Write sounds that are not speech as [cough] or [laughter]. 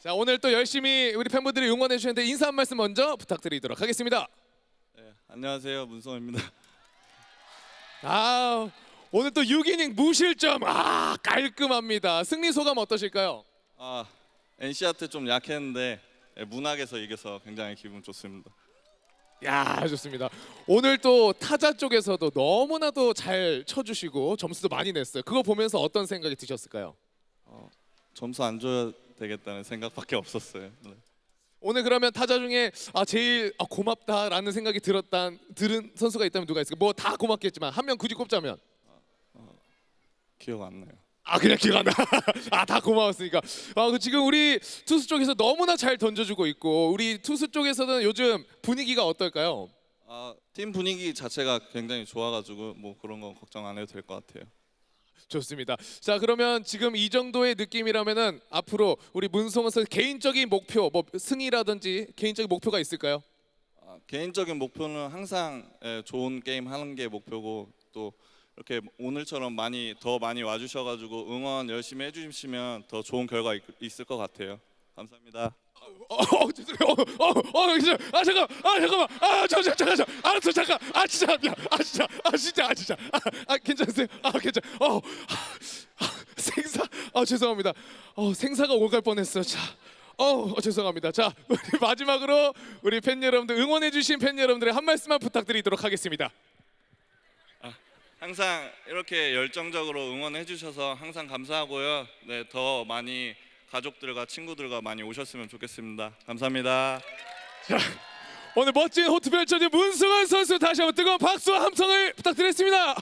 자 오늘 또 열심히 우리 팬분들이 응원해 주셨는데 인사 한 말씀 먼저 부탁드리도록 하겠습니다. 네, 안녕하세요 문성입니다. 아 오늘 또 6이닝 무실점 아 깔끔합니다. 승리 소감 어떠실까요? 아 NC한테 좀 약했는데 네, 문학에서 이겨서 굉장히 기분 좋습니다. 야 좋습니다. 오늘 또 타자 쪽에서도 너무나도 잘 쳐주시고 점수도 많이 냈어요. 그거 보면서 어떤 생각이 드셨을까요? 점수 안 줘야 되겠다는 생각밖에 없었어요. 네. 오늘 그러면 타자 중에 아 제일 아, 고맙다라는 생각이 들었단 들은 선수가 있다면 누가 있을까? 뭐 다 고맙겠지만 한 명 굳이 꼽자면 기억 안 나요. 아 그냥 기억 안 나. [laughs] 아 다 고마웠으니까. 아그 지금 우리 투수 쪽에서 너무나 잘 던져주고 있고 우리 투수 쪽에서는 요즘 분위기가 어떨까요? 아, 팀 분위기 자체가 굉장히 좋아가지고 뭐 그런 건 걱정 안 해도 될 것 같아요. 좋습니다. 자 그러면 지금 이 정도의 느낌이라면은 앞으로 우리 문성원 선수 개인적인 목표, 뭐 승이라든지 개인적인 목표가 있을까요? 아, 개인적인 목표는 항상 예, 좋은 게임 하는 게 목표고 또 이렇게 오늘처럼 많이 더 많이 와주셔가지고 응원 열심히 해주시면 더 좋은 결과 있, 있을 것 같아요. 감사합니다. 어, 어, 죄송해요. 어, 어, 어, 진짜. 아 잠깐, 아 잠깐만, 아 저, 저, 잠깐, 잠깐, 알았어, 잠깐, 아 진짜, 야, 아 진짜, 아 진짜, 아 진짜, 아, 아 괜찮으세요? 아 괜찮, 어, 아, 아, 생사, 아 죄송합니다. 어, 생사가 오갈 뻔했어. 자, 어, 어, 죄송합니다. 자, 우리 [laughs] 마지막으로 우리 팬 여러분들 응원해주신 팬 여러분들의 한 말씀만 부탁드리도록 하겠습니다. 항상 이렇게 열정적으로 응원해 주셔서 항상 감사하고요. 네, 더 많이 가족들과 친구들과 많이 오셨으면 좋겠습니다. 감사합니다. 오늘 멋진 호투 펼쳐진 문승환 선수 다시 한번 뜨거운 박수와 함성을 부탁드리겠습니다.